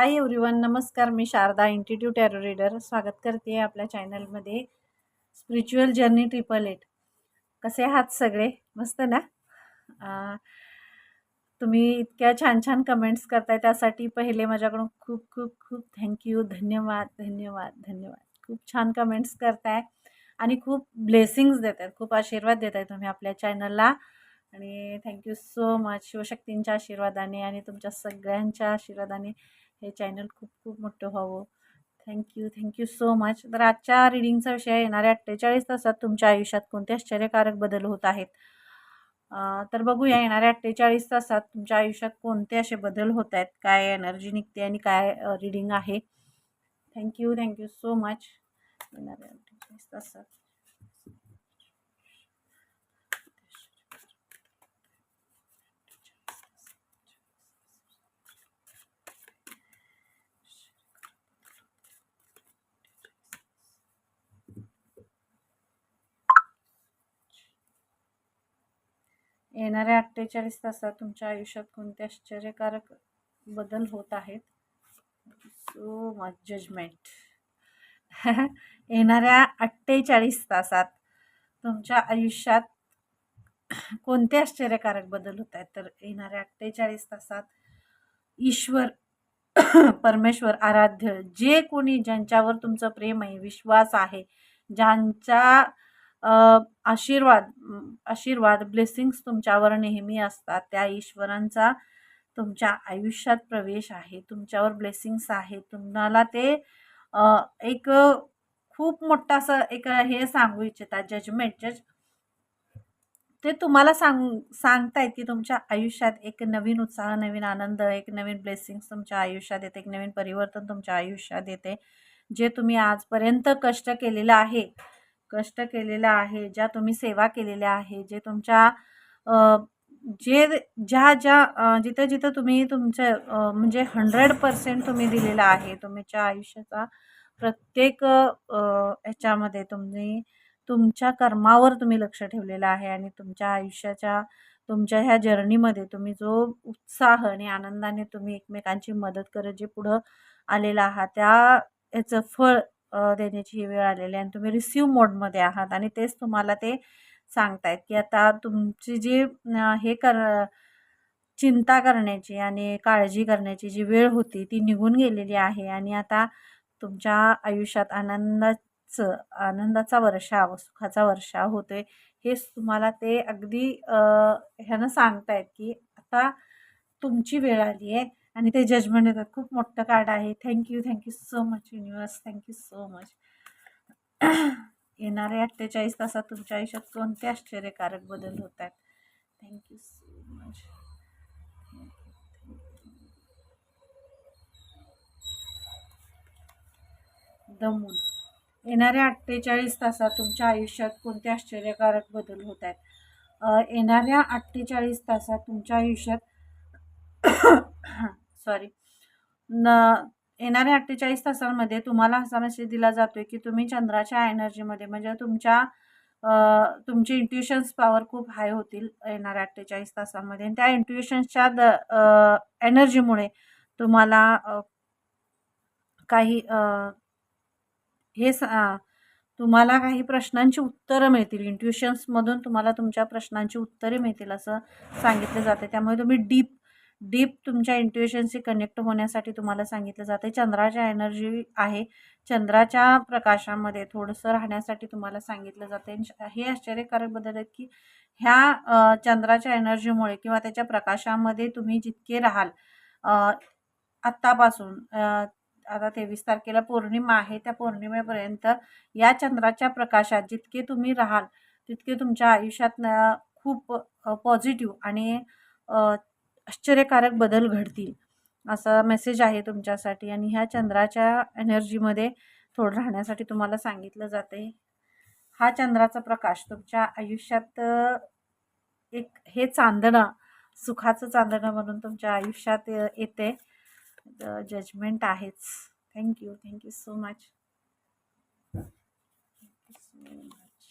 हाय everyone नमस्कार. मी Sharada institute tarot reader स्वागत करते आपल्या चॅनलमध्ये. स्पिरिच्युअल जर्नी ट्रिपल एट कसे आहात सगळे? मस्त ना? तुम्ही इतक्या छान छान कमेंट्स करताय त्यासाठी पहिले माझ्याकडून खूप खूप खूप थँक्यू धन्यवाद धन्यवाद धन्यवाद. खूप छान कमेंट्स करताय आणि खूप ब्लेसिंग्स देत आहेत खूप आशीर्वाद देत आहे तुम्ही आपल्या चॅनलला आणि थँक्यू सो मच शिवशक्तींच्या आशीर्वादाने आणि तुमच्या सगळ्यांच्या आशीर्वादाने हे चॅनल खूप खूप मोठं व्हावं. थँक्यू थँक्यू सो मच तर आजच्या रिडिंगचा विषय येणाऱ्या अठ्ठेचाळीस तासात तुमच्या आयुष्यात कोणते आश्चर्यकारक बदल होत आहेत? तर बघूया येणाऱ्या अठ्ठेचाळीस तासात तुमच्या आयुष्यात कोणते असे बदल होत आहेत? काय एनर्जी निघते आणि काय रिडिंग आहे? थँक्यू थँक्यू सो मच येणाऱ्या अठ्ठेचाळीस तासात. येणाऱ्या अठ्ठेचाळीस तासात तुमच्या आयुष्यात कोणते आश्चर्यकारक बदल होत आहेत? सो मच जजमेंट येणाऱ्या अठ्ठेचाळीस तासात तुमच्या आयुष्यात कोणते आश्चर्यकारक बदल होत आहेत? तर येणाऱ्या अठ्ठेचाळीस तासात ईश्वर परमेश्वर आराध्य जे कोणी ज्यांच्यावर तुमचं प्रेम आहे विश्वास आहे ज्यांचा आशीर्वाद आशीर्वाद ब्लेसिंग्स तुमच्यावर नेहमी असतात. त्या ईश्वरांचा तुमच्या आयुष्यात प्रवेश आहे. तुमच्यावर ब्लेसिंग्स आहे तुम्हाला ते एक खूप मोठं असं एक हे सांगू इच्छितात जजमेंट जज ते तुम्हाला सांग सांगतायत की तुमच्या आयुष्यात एक नवीन उत्साह नवीन आनंद एक नवीन ब्लेसिंग्स तुमच्या आयुष्यात येते. एक नवीन परिवर्तन तुमच्या आयुष्यात येते. जे तुम्ही आजपर्यंत कष्ट केलेलं आहे. कष्ट केलेलं आहे ज्या तुम्ही सेवा केलेल्या आहे जे तुमच्या जे ज्या ज्या जिथं जिथं तुम्ही तुमचं म्हणजे हंड्रेड पर्सेंट तुम्ही दिलेलं आहे तुमच्या आयुष्याचा प्रत्येक ह्याच्यामध्ये तुम्ही तुमच्या कर्मावर तुम्ही लक्ष ठेवलेलं आहे आणि तुमच्या आयुष्याच्या तुमच्या ह्या जर्नीमध्ये तुम्ही जो उत्साह आणि आनंदाने तुम्ही एकमेकांची मदत करत जे पुढं आलेलं आहात त्या याचं फळ देण्याची ही वेळ आलेली आहे आणि तुम्ही रिसिव्ह मोडमध्ये आहात आणि तेच तुम्हाला ते सांगतायत की आता तुमची जी हे कर चिंता करण्याची आणि काळजी करण्याची जी वेळ होती ती निघून गेलेली आहे आणि आता तुमच्या आयुष्यात आनंदाचं आनंदाचा वर्षाव सुखाचा वर्षाव होतोय हेच तुम्हाला ते अगदी ह्यानं ह्यानं सांगतायत की आता तुमची वेळ आली आहे आणि ते जजमेंट देतात. खूप मोठं कार्ड आहे. Thank you thank you so much universe thank you so much येणाऱ्या अठ्ठेचाळीस तासात तुमच्या आयुष्यात कोणते आश्चर्यकारक बदल होत आहेत थँक्यू सो मच दमून येणाऱ्या अठ्ठेचाळीस तासात तुमच्या आयुष्यात कोणते आश्चर्यकारक बदल होत आहेत येणाऱ्या अठ्ठेचाळीस तासात तुमच्या आयुष्यात सॉरी न येणाऱ्या अठ्ठेचाळीस तासांमध्ये तुम्हाला असा मेसेज दिला जातो आहे की तुम्ही चंद्राच्या एनर्जीमध्ये म्हणजे तुमच्या तुमची इंट्युशन्स पॉवर खूप हाय होतील येणाऱ्या अठ्ठेचाळीस तासांमध्ये. आणि त्या इंट्युशन्सच्या द एनर्जीमुळे तुम्हाला काही हे स तुम्हाला काही प्रश्नांची उत्तरं मिळतील. इंट्युशन्समधून तुम्हाला तुमच्या प्रश्नांची उत्तरे मिळतील असं सांगितलं जाते त्यामुळे तुम्ही डीप डीप तुमच्या इंट्युएशनशी कनेक्ट होण्यासाठी तुम्हाला सांगितलं जाते चंद्राच्या एनर्जी आहे. चंद्राच्या प्रकाशामध्ये थोडंसं राहण्यासाठी तुम्हाला सांगितलं जाते हे आश्चर्यकारक बदल आहेत की ह्या चंद्राच्या एनर्जीमुळे किंवा त्याच्या प्रकाशामध्ये तुम्ही जितके राहाल आत्तापासून आता तेवीस तारखेला पौर्णिमा आहे. त्या पौर्णिमेपर्यंत या चंद्राच्या प्रकाशात जितके तुम्ही राहाल तितके तुमच्या आयुष्यात खूप पॉझिटिव्ह आणि आश्चर्यकारक बदल घडतील असा मेसेज आहे तुमच्यासाठी आणि ह्या चंद्राच्या एनर्जीमध्ये थोडं राहण्यासाठी तुम्हाला सांगितलं जाते हा चंद्राचा प्रकाश तुमच्या आयुष्यात एक हे चांदणं सुखाचं चांदणं म्हणून तुमच्या आयुष्यात येते जजमेंट आहेच. Thank you thank you so much thank you so much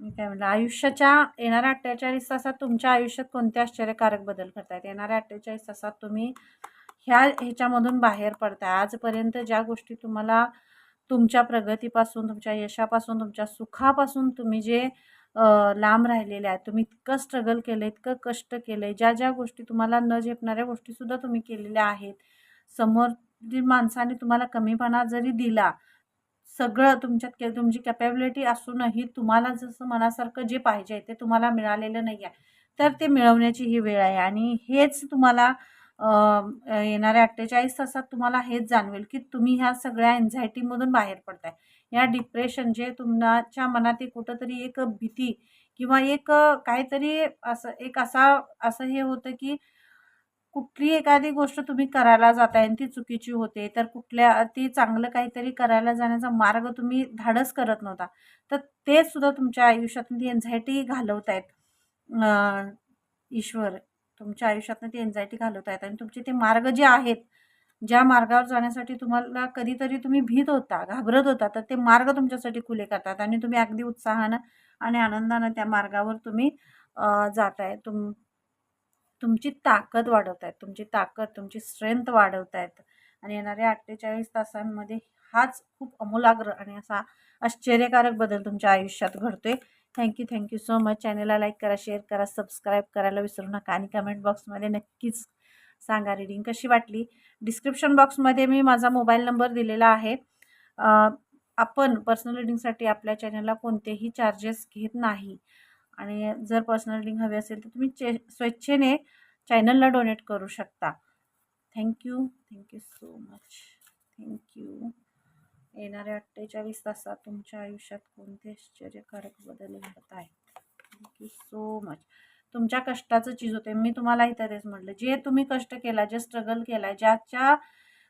मी काय म्हणलं आयुष्याच्या येणाऱ्या अठ्ठेचाळीस तासात तुमच्या आयुष्यात कोणते आश्चर्यकारक बदल करतायत येणाऱ्या अठ्ठेचाळीस तासात तुम्ही ह्या ह्याच्यामधून बाहेर पडताय. आजपर्यंत ज्या गोष्टी तुम्हाला तुमच्या प्रगतीपासून तुमच्या यशापासून तुमच्या सुखापासून तुम्ही जे लांब राहिलेले आहेत तुम्ही इतकं स्ट्रगल केलं इतकं कष्ट केलं आहे ज्या ज्या गोष्टी तुम्हाला न झेपणाऱ्या गोष्टीसुद्धा तुम्ही केलेल्या आहेत. समोर जी माणसाने तुम्हाला कमीपणा जरी दिला सगळं तुमच्यात के तुमची कॅपॅबिलिटी असूनही तुम्हाला जसं मनासारखं जे पाहिजे ते तुम्हाला मिळालेलं नाही आहे तर ते मिळवण्याची ही वेळ आहे. आणि हेच तुम्हाला येणाऱ्या अठ्ठेचाळीस तासात तुम्हाला हेच जाणवेल की तुम्ही ह्या सगळ्या एन्झायटीमधून बाहेर पडताय. या डिप्रेशन जे तुमच्या मनात एक कुठंतरी एक भीती किंवा एक काहीतरी असं एक असा असं हे होतं की कुठली एखादी गोष्ट तुम्ही करायला जाताय आणि ती चुकीची होते तर कुठल्या ती चांगलं काहीतरी करायला जाण्याचा मार्ग तुम्ही धाडस करत नव्हता. तर ते सुद्धा तुमच्या आयुष्यातून ती एन्झायटी घालवतायत. आहेत ईश्वर तुमच्या आयुष्यातनं ती एन्झायटी घालवत आहेत आणि तुमचे ते मार्ग जे आहेत ज्या मार्गावर जाण्यासाठी तुम्हाला कधीतरी तुम्ही भीत होता घाबरत होता तर ते मार्ग तुमच्यासाठी खुले करतात आणि तुम्ही अगदी उत्साहानं आणि आनंदानं त्या मार्गावर तुम्ही जात आहे तुम तुमची ताकद वाढवत आहेत तुमची ताकद तुमची स्ट्रेंथ वाढवत आहेत. आणि येणाऱ्या अठ्ठेचाळीस तासांमध्ये हाच खूप अमूलाग्र आणि असा आश्चर्यकारक बदल तुमच्या आयुष्यात घडतोय. Thank you thank you so much चॅनलला लाईक करा शेअर करा सबस्क्राईब करायला विसरू नका आणि कमेंट बॉक्समध्ये नक्कीच सांगा रीडिंग कशी वाटली. डिस्क्रिप्शन बॉक्समध्ये मी माझा मोबाईल नंबर दिलेला आहे. आपण पर्सनल रिडिंगसाठी आपल्या चॅनलला कोणतेही चार्जेस घेत नाही. आणि जर पर्सनल लिंक हवी असेल तर तुम्ही चे स्वेच्छेने चॅनलला डोनेट करू शकता. Thank you thank you so much thank you येणाऱ्या अठ्ठेचाळीस तासात तुमच्या आयुष्यात कोणते आश्चर्यकारक बदल घडत आहेत? थँक्यू सो मच तुमच्या कष्टाचं चीज होते. मी तुम्हाला इथं तेच म्हटलं. जे तुम्ही कष्ट केला जे स्ट्रगल केला ज्याच्या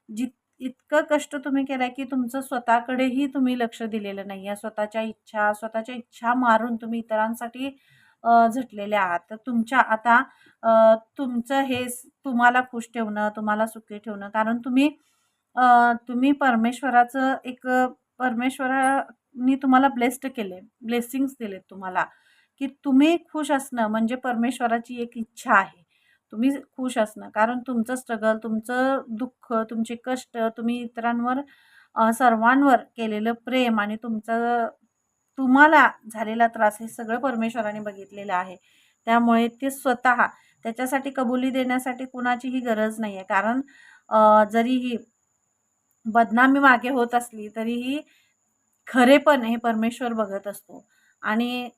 जित इतकं कष्ट तुम्ही केलं आहे की तुमचं स्वतःकडेही तुम्ही लक्ष दिलेलं नाही आहे. स्वतःच्या इच्छा स्वतःच्या इच्छा मारून तुम्ही इतरांसाठी झटलेल्या झटलेले आहात. तर तुमच्या आता तुमचं हे तुम्हाला खुश ठेवणं तुम्हाला सुखी ठेवणं कारण तुम्ही तुम्ही परमेश्वराचं एक परमेश्वरानी तुम्हाला ब्लेस्ड केले ब्लेसिंग्स दिलेत तुम्हाला. की तुम्ही खुश असणं म्हणजे परमेश्वराची एक इच्छा आहे. तुम्ही खुश असणं कारण तुमचं स्ट्रगल तुमचं दुःख तुमचे कष्ट तुम्ही इतरांवर सर्वांवर केलेलं प्रेम आणि तुमचं तुम्हाला झालेला त्रास हे सगळं परमेश्वराने बघितलेलं आहे. त्यामुळे ते स्वतः त्याच्यासाठी कबुली देण्यासाठी कुणाचीही गरज नाही आहे कारण जरीही बदनामी मागे होत असली तरीही खरेपण हे परमेश्वर बघत असतो. आणि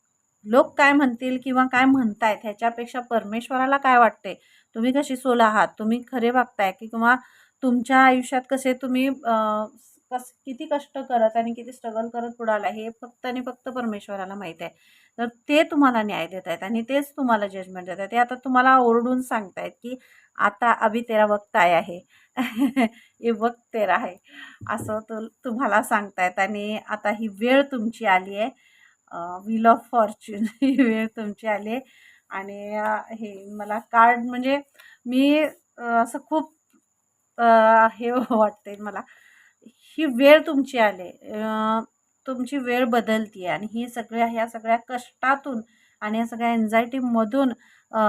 लोक काय म्हणतील किंवा काय म्हणतायत ह्याच्यापेक्षा परमेश्वराला काय वाटते तुम्ही कशी सोल आहात? तुम्ही खरे वागताय की किंवा तुमच्या आयुष्यात कसे तुम्ही कस किती कष्ट करत आणि किती स्ट्रगल करत पुढे आला हे फक्त आणि फक्त परमेश्वराला माहीत आहे. तर ते तुम्हाला न्याय देत आहेत आणि तेच तुम्हाला जजमेंट देत आहेत ते आता तुम्हाला ओरडून सांगतायत की आता अभि तेरा वक्त आहे? हे वक्त तेरा आहे. असं तो तुम्हाला सांगतायत आणि आता ही वेळ तुमची आली आहे. व्हील ऑफ फॉर्च्यून ही वेळ तुमची आली आणि हे मला कार्ड म्हणजे मी असं खूप हे वाटते मला. ही वेळ तुमची आले. तुमची वेळ बदलती आहे आणि ही सगळ्या ह्या सगळ्या कष्टातून आणि या सगळ्या एन्झायटीमधून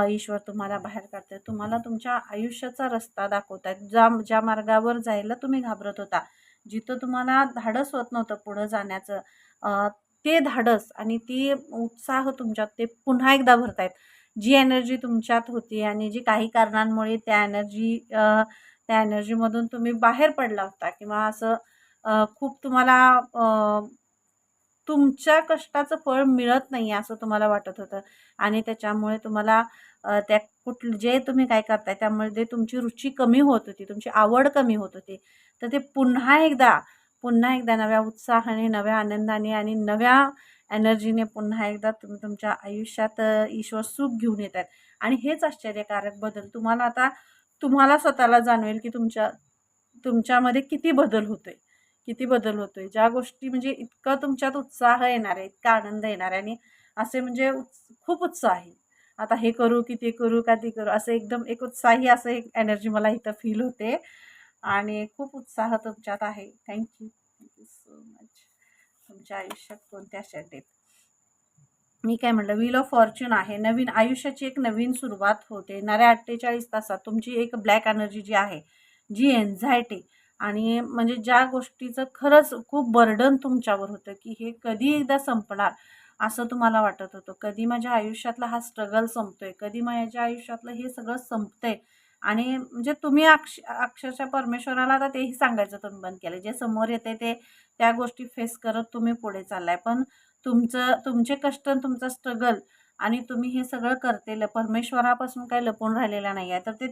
ईश्वर तुम्हाला बाहेर काढतात तुम्हाला तुमच्या आयुष्याचा रस्ता दाखवत आहेत ज्या ज्या मार्गावर जायला तुम्ही घाबरत होता. जिथं तुम्हाला धाडस होत नव्हतं पुढं जाण्याचं ते धाडस आणि ती उत्साह तुमच्यात ते पुन्हा एकदा भरतायत. जी एनर्जी तुमच्यात होती आणि जी काही कारणांमुळे त्या एनर्जी त्या एनर्जीमधून तुम्ही बाहेर पडला होता किंवा असं खूप तुम्हाला तुमच्या कष्टाचं फळ मिळत नाही असं तुम्हाला वाटत होतं. आणि त्याच्यामुळे तुम्हाला त्या कुठलं जे तुम्ही काय करताय त्यामुळे ते तुमची रुची कमी होत होती तुमची आवड कमी होत होती. तर ते पुन्हा एकदा पुन्हा एकदा नव्या उत्साहाने नव्या आनंदाने आणि नव्या एनर्जीने पुन्हा एकदा तुम्ही तुमच्या आयुष्यात ईश्वर सुख घेऊन येत आहेत आणि हेच आश्चर्यकारक बदल तुम्हाला आता तुम्हाला स्वतःला जाणवेल की तुमच्या तुमच्यामध्ये किती बदल होतोय. किती बदल होतोय. ज्या गोष्टी म्हणजे इतकं तुमच्यात उत्साह येणार आहे इतका आनंद येणार आहे आणि असे म्हणजे उत्स- खूप उत्साह आहे. आता हे करू की ते करू का ते करू असं एकदम एक उत्साही असं एक एनर्जी मला इथं फील होते. आणि खूप उत्साह तुमच्यात आहे. थँक्यू थँक्यू सो मच तुमच्या आयुष्यात कोणत्या शेट मी काय म्हटलं व्हील ऑफ फॉर्च्यून आहे. नवीन आयुष्याची एक नवीन सुरुवात होते. येणाऱ्या अठ्ठेचाळीस तासात तुमची एक ब्लॅक एनर्जी जी आहे जी एन्झायटी आणि म्हणजे ज्या गोष्टीचं खरंच खूप बर्डन तुमच्यावर होतं की हे कधी एकदा संपणार असं तुम्हाला वाटत होतं. कधी माझ्या आयुष्यातला हा स्ट्रगल संपतोय? कधी माझ्या आयुष्यातलं हे सगळं संपतंय? आणि म्हणजे तुम्ही अक्ष अक्षरशः परमेश्वराला आता तेही सांगायचं तुम्ही बंद केलं. जे समोर येते ते त्या गोष्टी फेस करत तुम्ही पुढे चाललाय. पण तुमचं तुमचे कष्ट तुमचं स्ट्रगल आणि तुम्ही हे सगळं करतेलं परमेश्वरापासून काही लपून राहिलेलं नाही आहे तर ते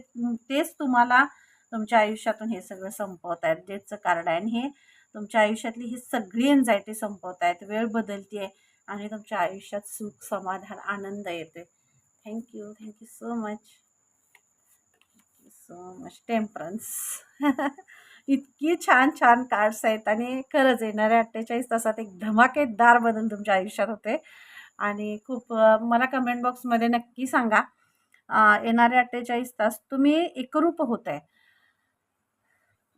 तेच तुम्हाला तुमच्या आयुष्यातून हे सगळं संपवत आहेत जेचं कार्ड आहे. आणि हे तुमच्या आयुष्यातली ही सगळी एन्झायटी संपवत आहेत वेळ बदलती आहे आणि तुमच्या आयुष्यात सुख समाधान आनंद येते thank you thank you so much so much temperance इतकी छान छान कार्ड्स आहेत आणि खरंच येणाऱ्या अठ्ठेचाळीस तासात एक धमाकेदार बदल तुमच्या आयुष्यात होते. आणि खूप मला कमेंट बॉक्समध्ये नक्की सांगा येणारे अठ्ठेचाळीस तास तुम्ही एकरूप होत आहे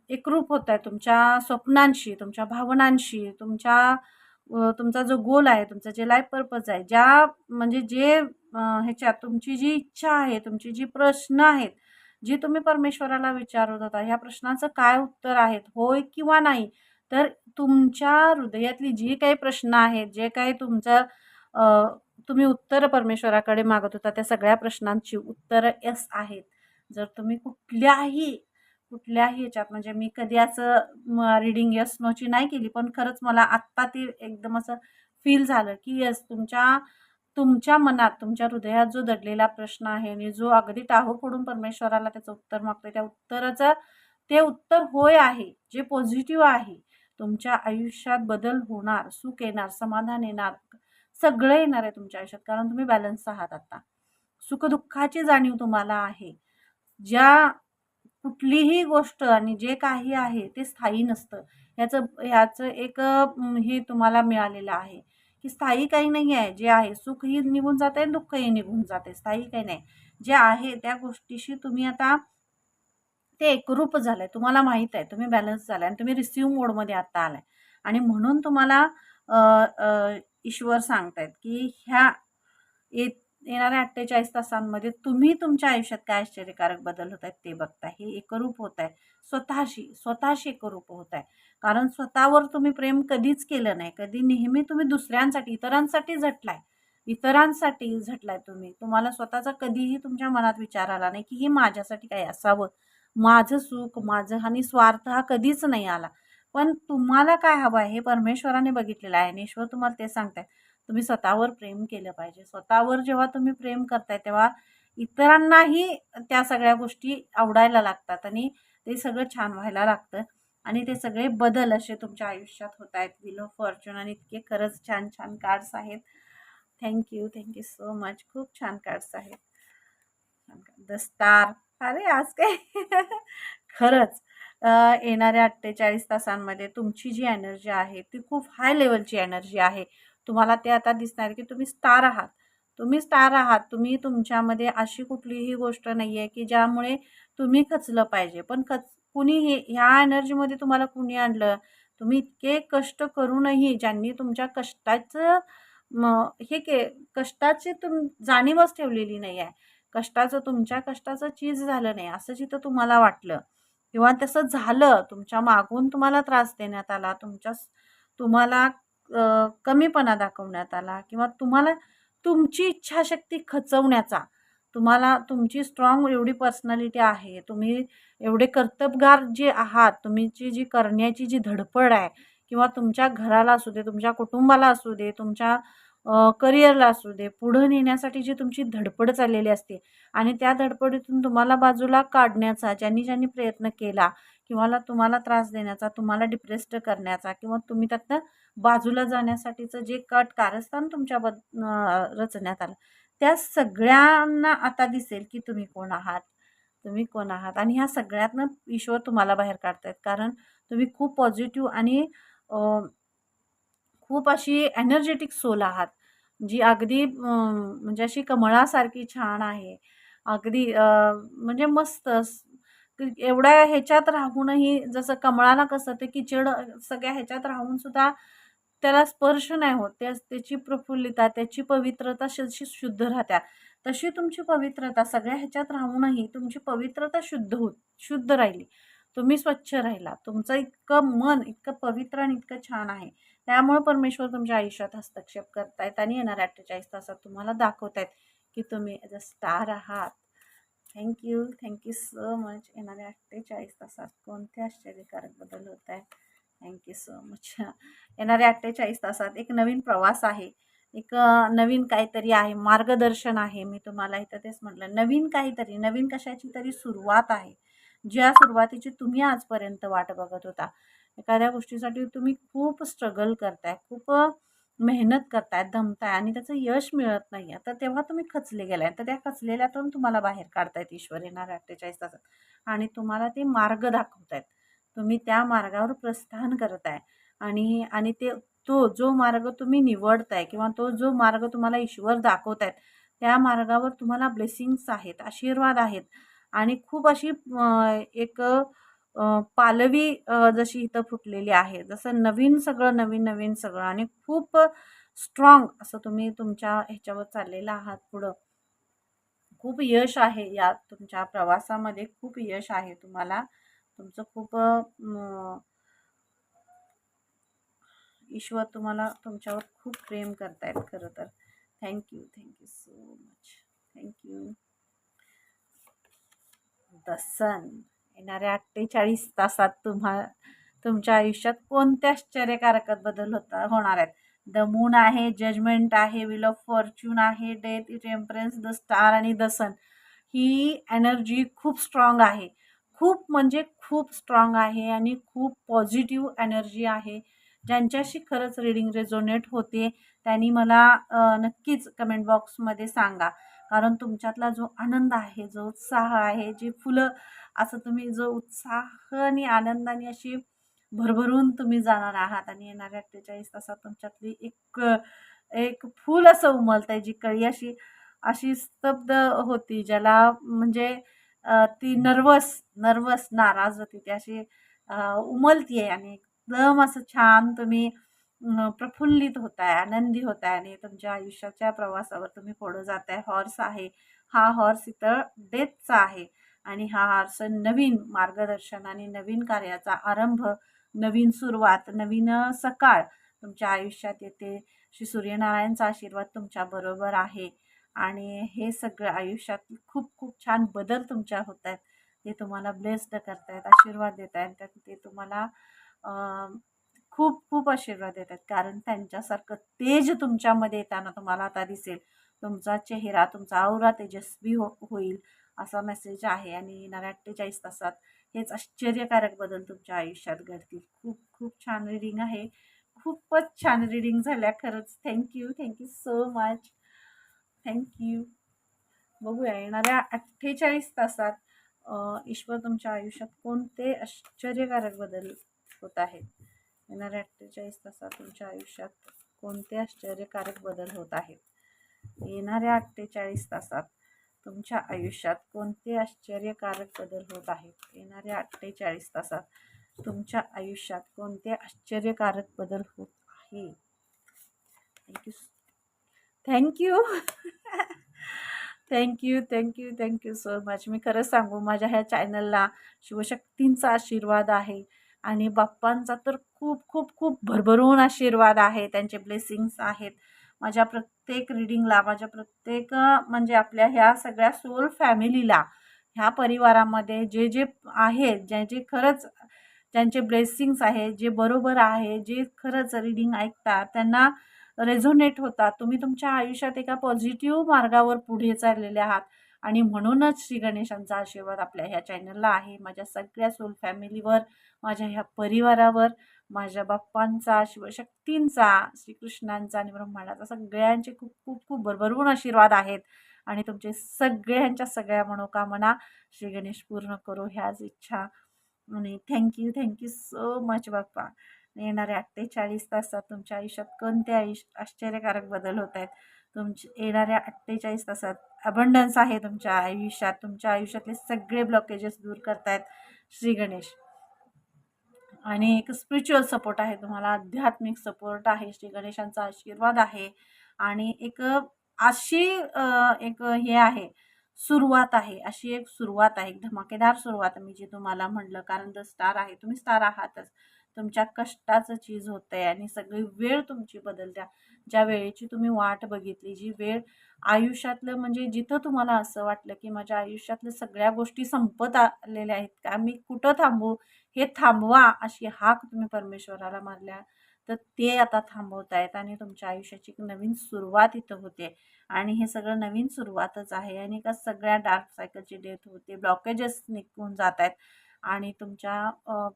एकरूप होत आहे तुमच्या स्वप्नांशी तुमच्या भावनांशी तुमच्या तुमचा जो गोल आहे तुमचा जे लाईफ पर्पज आहे ज्या म्हणजे जे ह्याच्यात तुमची जी इच्छा आहे तुमची जी प्रश्न आहेत जी तुम्ही परमेश्वराला विचारत होता ह्या प्रश्नाचं काय उत्तर आहेत? होय किंवा नाही? तर तुमच्या हृदयातली जी काही प्रश्न आहेत जे काही तुमचं तुम्ही उत्तर परमेश्वराकडे मागत होता त्या सगळ्या प्रश्नांची उत्तरं यस आहेत. जर तुम्ही कुठल्याही कुठल्याही याच्यात म्हणजे मी कधी असं रीडिंग यस नोची नाही केली पण खरंच मला आत्ता ते एकदम असं फील झालं की यस तुमच्या तुमच्या मनात तुमच्या हृदयात जो दडलेला प्रश्न आहे आणि जो अगदी टाहो फोडून परमेश्वराला त्याचं उत्तर मागतोय त्या उत्तराचं ते उत्तर होय आहे जे पॉझिटिव्ह आहे तुमच्या आयुष्यात बदल होणार सुख येणार समाधान येणार सगळं येणार आहे तुमच्या आयुष्यात. कारण तुम्ही बॅलन्स आहात आता. सुखदुःखाची जाणीव तुम्हाला आहे. ज्या कुठलीही गोष्ट आणि जे काही आहे ते स्थायी नसतं. ह्याचं ह्याचं एक हे तुम्हाला मिळालेलं आहे. की स्थायी काही नाही आहे जे आहे सुखही निघून जाते दुःखही निघून जाते. स्थायी काही नाही. जे आहे त्या गोष्टीशी तुम्ही आता ते एकरूप झालं आहे तुम्हाला माहीत आहे तुम्ही बॅलन्स झाला आणि तुम्ही रिसिव्ह मोडमध्ये आत्ता आलाय. आणि म्हणून तुम्हाला ईश्वर सांगतायत की ह्या येत येणाऱ्या अठ्ठेचाळीस तासांमध्ये तुम्ही तुमच्या आयुष्यात काय आश्चर्यकारक बदल होत आहेत ते बघताय. हे एकरूप होत आहे. स्वतःशी स्वतःशी एकरूप होत आहे. कारण स्वतःवर तुम्ही प्रेम कधीच केलं नाही. कधी नेहमी तुम्ही दुसऱ्यांसाठी इतरांसाठी झटलाय. इतरांसाठी झटलाय तुम्ही. तुम्हाला स्वतःचा कधीही तुमच्या मनात विचार आला नाही की हे माझ्यासाठी काय असावं? माझं सुख माझं आणि स्वार्थ हा कधीच नाही आला. पण तुम्हाला काय हवं आहे हे परमेश्वराने बघितलेलं आहे आणि ईश्वर तुम्हाला ते सांगताय तुम्ही स्वतःवर प्रेम केलं पाहिजे. स्वतःवर जेव्हा तुम्ही प्रेम करताय तेव्हा इतरांनाही त्या सगळ्या गोष्टी आवडायला लागतात आणि ते सगळं छान व्हायला लागतं आणि ते सगळे बदल असे तुमच्या आयुष्यात होत आहेत विल ऑफ फॉर्च्यून आणि इतके खरंच छान छान कार्ड्स आहेत. थँक्यू थँक्यू सो मच खूप छान कार्ड्स आहेत. द स्टार अरे आज काय? खरंच. येणाऱ्या अठ्ठेचाळीस तासांमध्ये तुमची जी एनर्जी आहे ती खूप हाय लेवलची एनर्जी आहे. तुम्हाला ते आता दिसणार की तुम्ही स्टार आहात. तुम्ही स्टार आहात तुम्ही तुमच्यामध्ये अशी कुठलीही गोष्ट नाही आहे की ज्यामुळे तुम्ही खचलं पाहिजे. पण खच कुणी हे ह्या एनर्जीमध्ये तुम्हाला कुणी आणलं? तुम्ही इतके कष्ट करूनही ज्यांनी तुमच्या कष्टाचं हे के कष्टाची तुम जाणीवच ठेवलेली नाही आहे कष्टाचं तुमच्या कष्टाचं चीज झालं नाही असं जिथं तुम्हाला वाटलं. किंवा तसं झालं तुमच्या मागून तुम्हाला त्रास देण्यात आला तुमच्या तुम्हाला कमीपणा दाखवण्यात आला किंवा तुम्हाला तुमची इच्छाशक्ती खचवण्याचा तुम्हाला तुमची स्ट्रॉंग एवढी पर्सनॅलिटी आहे तुम्ही एवढे कर्तबगार जे आहात तुमची जी करण्याची जी धडपड आहे किंवा तुमच्या घराला असू दे तुमच्या कुटुंबाला असू दे तुमच्या करिअरला असू दे पुढं नेण्यासाठी जी तुमची धडपड चाललेली असते आणि त्या धडपडीतून तुम्हाला बाजूला काढण्याचा ज्यांनी ज्यांनी प्रयत्न केला किंवा तुम्हाला त्रास देण्याचा तुम्हाला डिप्रेस्ड करण्याचा किंवा तुम्ही त्यातनं बाजूला जाण्यासाठीचं जे कट कारस्थान तुमच्या बद रचण्यात आलं. त्या सगळ्यांना आता दिसेल की तुम्ही कोण आहात. तुम्ही कोण आहात? आणि ह्या सगळ्यातनं ईश्वर तुम्हाला बाहेर काढतायत. कारण तुम्ही खूप पॉझिटिव्ह आणि खूप अशी एनर्जेटिक सोल आहात. जी अगदी म्हणजे अशी कमळासारखी छान आहे. अगदी म्हणजे मस्त. एवढ्या ह्याच्यात राहूनही जसं कमळाला कसं ते किचड सगळ्या ह्याच्यात राहून सुद्धा त्याला स्पर्श नाही होत. त्या त्याची प्रफुल्लिता त्याची पवित्रता जशी शुद्ध राहत्या. तशी तुमची पवित्रता सगळ्या ह्याच्यात राहूनही तुमची पवित्रता शुद्ध होत शुद्ध राहिली. तुम्ही स्वच्छ राहिला. तुमचं इतकं मन इतकं पवित्र आणि इतकं छान आहे. त्यामुळे परमेश्वर तुमच्या आयुष्यात हस्तक्षेप करतायत आणि येणाऱ्या अठ्ठेचाळीस तासात तुम्हाला दाखवतायत की तुम्ही ॲज अ स्टार आहात. Thank you thank you so much येणाऱ्या अठ्ठेचाळीस तासात कोणते आश्चर्यकारक बदल होत आहेत थँक्यू सो मच येणाऱ्या अठ्ठेचाळीस तासात एक नवीन प्रवास आहे. एक नवीन काहीतरी आहे. मार्गदर्शन आहे. मी तुम्हाला इथं तेच म्हटलं. नवीन काहीतरी नवीन कशाची तरी सुरुवात आहे. ज्या सुरुवातीची तुम्ही आजपर्यंत वाट बघत होता. एखाद्या गोष्टीसाठी तुम्ही खूप स्ट्रगल करताय. खूप मेहनत करताय दमताय आणि त्याचं यश मिळत नाही आहे तर तेव्हा तुम्ही खचले गेलाय. तर त्या खचलेल्यातून तुम्हाला बाहेर काढतायत ईश्वर येणाऱ्या अठ्ठेचाळीस तासात. आणि तुम्हाला ते मार्ग दाखवतायत. तुम्ही त्या मार्गावर प्रस्थान करत आहे आणि आणि ते तो जो मार्ग तुम्ही निवडताय किंवा तो जो मार्ग तुम्हाला ईश्वर दाखवत आहेत त्या मार्गावर तुम्हाला ब्लेसिंग्स आहेत आशीर्वाद आहेत. आणि खूप अशी एक पालवी जशी इथं फुटलेली आहे. जसं नवीन सगळं नवीन नवीन सगळं आणि खूप स्ट्रॉंग असं तुम्ही तुमच्या ह्याच्यावर चाललेला आहात पुढं. खूप यश आहे या तुमच्या प्रवासामध्ये. खूप यश आहे तुम्हाला. तुमचं खूप ईश्वर तुम्हाला तुमच्यावर खूप प्रेम करतायत खरं तर. Thank you thank you so much thank you the sun येणाऱ्या अठ्ठेचाळीस तासात तुम्हा तुमच्या आयुष्यात कोणत्या आश्चर्यकारक बदल होता होणार आहेत? द मून आहे जजमेंट आहे विल ऑफ फॉर्च्यून आहे डेथ टेम्परन्स द स्टार आणि द सन ही एनर्जी खूप स्ट्रॉंग आहे. खूप म्हणजे खूप स्ट्रॉंग आहे आणि खूप पॉझिटिव्ह एनर्जी आहे. ज्यांच्याशी खरंच रीडिंग रेझोनेट होते त्यांनी मला नक्कीच कमेंट बॉक्समध्ये सांगा. कारण तुमच्यातला जो आनंद आहे जो उत्साह आहे जी फुलं असं तुम्ही जो उत्साह आणि आनंदाने अशी भरभरून तुम्ही जाणार आहात आणि येणाऱ्या अठ्ठेचाळीस तासात तुमच्यातली एक एक फूल असं उमलत आहे जी कळी अशी अशी स्तब्ध होती ज्याला म्हणजे ती नर्वस नर्वस नाराज होती. ती अशी उमलती आहे आणि एकदम असं छान तुम्ही प्रफुल्लित होताय आनंदी होताय आणि तुमच्या आयुष्याच्या प्रवासावर तुम्ही पुढं जाताय. हॉर्स आहे. हा हॉर्स इथं डेथचा आहे आणि हा हॉर्स नवीन मार्गदर्शन आणि नवीन कार्याचा आरंभ नवीन सुरुवात नवीन सकाळ तुमच्या आयुष्यात येते. श्री सूर्यनारायणचा आशीर्वाद तुमच्या बरोबर आहे. आणि हे सगळं आयुष्यात खूप खूप छान बदल तुमच्या होत आहेत. ते तुम्हाला ब्लेस्ड करतायत आशीर्वाद देत आहेत त्यात ते तुम्हाला खूप खूप आशीर्वाद देतात कारण त्यांच्यासारखं तेज तुमच्यामध्ये येताना तुम्हाला आता दिसेल. तुमचा चेहरा तुमचा आवरा तेजस्वी हो होईल असा मेसेज आहे. आणि येणाऱ्या अठ्ठेचाळीस तासात हेच आश्चर्यकारक बदल तुमच्या आयुष्यात घडतील. खूप खूप छान रिडिंग आहे. खूपच छान रिडिंग झाल्या. खरंच thank you thank you so much thank you बघूया येणाऱ्या अठ्ठेचाळीस तासात ईश्वर तुमच्या आयुष्यात कोणते आश्चर्यकारक बदल होत आहेत? येणाऱ्या अठ्ठेचाळीस तासात तुमच्या आयुष्यात कोणते आश्चर्यकारक बदल होत आहेत? येणाऱ्या अठ्ठेचाळीस तासात तुमच्या आयुष्यात कोणते आश्चर्यकारक बदल होत आहेत? येणाऱ्या अठ्ठेचाळीस तासात तुमच्या आयुष्यात कोणते आश्चर्यकारक बदल होत आहे? Thank you thank you thank you thank you thank you so much मी खरंच सांगू माझ्या ह्या चॅनलला शिवशक्तींचा आशीर्वाद आहे आणि बाप्पांचा तर खूप खूप खूप भरभरून आशीर्वाद आहे. त्यांचे ब्लेसिंग्स आहेत. माझ्या प्रत्येक रिडिंगला माझ्या प्रत्येक म्हणजे आपल्या ह्या सगळ्या सोल फॅमिलीला ह्या परिवारामध्ये जे जे आहेत ज्या जे खरंच ज्यांचे ब्लेसिंग्स आहे जे बरोबर आहे जे खरंच रिडिंग ऐकतात त्यांना रेझोनेट होतात. तुम्ही तुमच्या आयुष्यात एका पॉझिटिव्ह मार्गावर पुढे चाललेले आहात. आणि म्हणूनच श्री गणेशांचा आशीर्वाद आपल्या ह्या चॅनलला आहे. माझ्या सगळ्या सोल फॅमिलीवर माझ्या ह्या परिवारावर माझ्या बाप्पांचा शिवशक्तींचा श्रीकृष्णांचा आणि ब्रह्मांडाचा सगळ्यांचे खूप खूप खूप भरभरून आशीर्वाद आहेत. आणि तुमचे सगळ्यांच्या सगळ्या मनोकामना श्री गणेश पूर्ण करो ह्याच इच्छा. आणि thank you thank you so much Bappa. येणाऱ्या अठ्ठेचाळीस तासात तुमच्या आयुष्यात कोणते आयुष्य आश्चर्यकारक बदल होत आहेत? तुमचे येणाऱ्या अठ्ठेचाळीस तासात अबंडन्स आहे तुमच्या आयुष्यात. तुमच्या आयुष्यातले सगळे ब्लॉकेजेस दूर करतायत श्री गणेश. आणि एक स्पिरिच्युअल सपोर्ट आहे तुम्हाला. आध्यात्मिक सपोर्ट आहे श्री गणेशांचा आशीर्वाद आहे. आणि एक अशी एक हे आहे सुरुवात आहे. अशी एक सुरुवात आहे. एक धमाकेदार सुरुवात मी जी तुम्हाला म्हटलं कारण द स्टार आहे. तुम्ही स्टार आहातच. तुमच्या कष्टाचं चीज होतं आहे आणि सगळी वेळ तुमची बदलत्या. ज्या वेळेची तुम्ही वाट बघितली जी वेळ आयुष्यातलं म्हणजे जिथं तुम्हाला असं वाटलं की माझ्या आयुष्यातल्या सगळ्या गोष्टी संपत आलेल्या आहेत का? मी कुठं थांबू? हे थांबवा अशी हाक तुम्ही परमेश्वराला मारल्या. तर ते आता थांबवत आहेत आणि तुमच्या आयुष्याची एक नवीन सुरुवात इथं होते. आणि हे सगळं नवीन सुरुवातच आहे आणि का सगळ्या डार्क सायकलची डेथ होते. ब्लॉकेजेस निघून जात आहेत आणि तुमच्या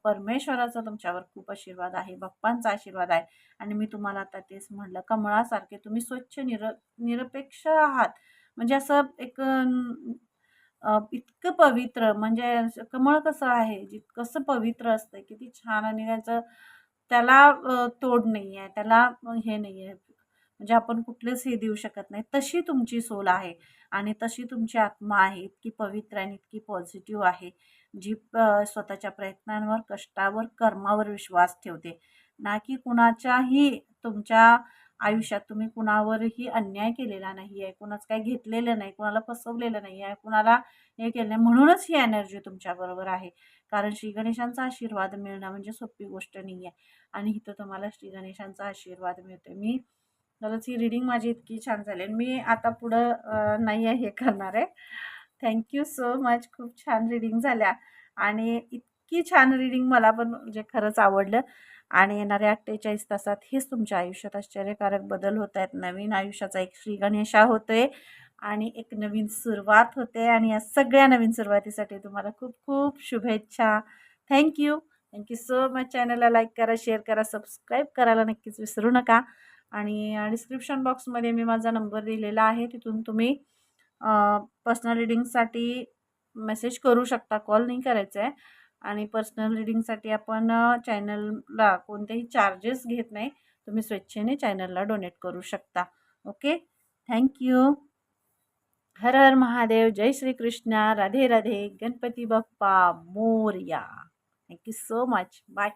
परमेश्वराचा तुमच्यावर खूप आशीर्वाद आहे. बाप्पांचा आशीर्वाद आहे. आणि मी तुम्हाला आता तेच म्हटलं कमळासारखे तुम्ही स्वच्छ निर निरपेक्ष आहात. म्हणजे असं एक इतकं पवित्र म्हणजे असं कमळ कसं आहे? जी कसं पवित्र असतं किती छान आणि त्याचं त्याला तोड नाही आहे त्याला हे नाही आहे. म्हणजे आपण कुठलेच हे देऊ शकत नाही. तशी तुमची सोल आहे आणि तशी तुमची आत्मा आहे इतकी पवित्र आणि इतकी पॉझिटिव्ह आहे जी स्वतःच्या प्रयत्नांवर कष्टावर कर्मावर विश्वास ठेवते. ना की कुणाच्याही तुमच्या आयुष्यात तुम्ही कुणावरही अन्याय केलेला नाही आहे कुणाच काही घेतलेलं नाही कुणाला फसवलेलं नाही आहे कुणाला हे केलं नाही म्हणूनच ही एनर्जी तुमच्याबरोबर आहे. कारण श्री गणेशांचा आशीर्वाद मिळणं म्हणजे सोपी गोष्ट नाही आहे आणि इथं तुम्हाला श्री गणेशांचा आशीर्वाद मिळतो मी खरंच ही रिडिंग माझी इतकी छान झाली आणि मी आता पुढं नाही आहे हे करणार आहे. थँक्यू सो मच खूप छान रिडिंग झाल्या. आणि इतकी छान रिडिंग मला पण म्हणजे खरंच आवडलं. आणि येणाऱ्या अठ्ठेचाळीस तासात हेच तुमच्या आयुष्यात आश्चर्यकारक बदल होत आहेत नवीन आयुष्याचा एक श्री गणेशा होतोय. आणि एक नवीन सुरुवात होते आणि या सगळ्या नवीन सुरुवातीसाठी तुम्हाला खूप खूप शुभेच्छा. Thank you thank you so much चॅनलला लाईक करा शेअर करा सबस्क्राईब करायला नक्कीच विसरू नका. आणि डिस्क्रिप्शन बॉक्समध्ये मी माझा नंबर दिलेला आहे. तिथून तुम्ही पर्सनल रिडिंगसाठी मेसेज करू शकता. कॉल नाही करायचा आहे आणि पर्सनल रिडिंगसाठी आपण चॅनलला कोणतेही चार्जेस घेत नाही. तुम्ही स्वेच्छेने चॅनलला डोनेट करू शकता. Okay thank you Har Har Mahadev Jai Shri Krishna Radhe Radhe Ganpati Bappa Morya. Thank you so much bye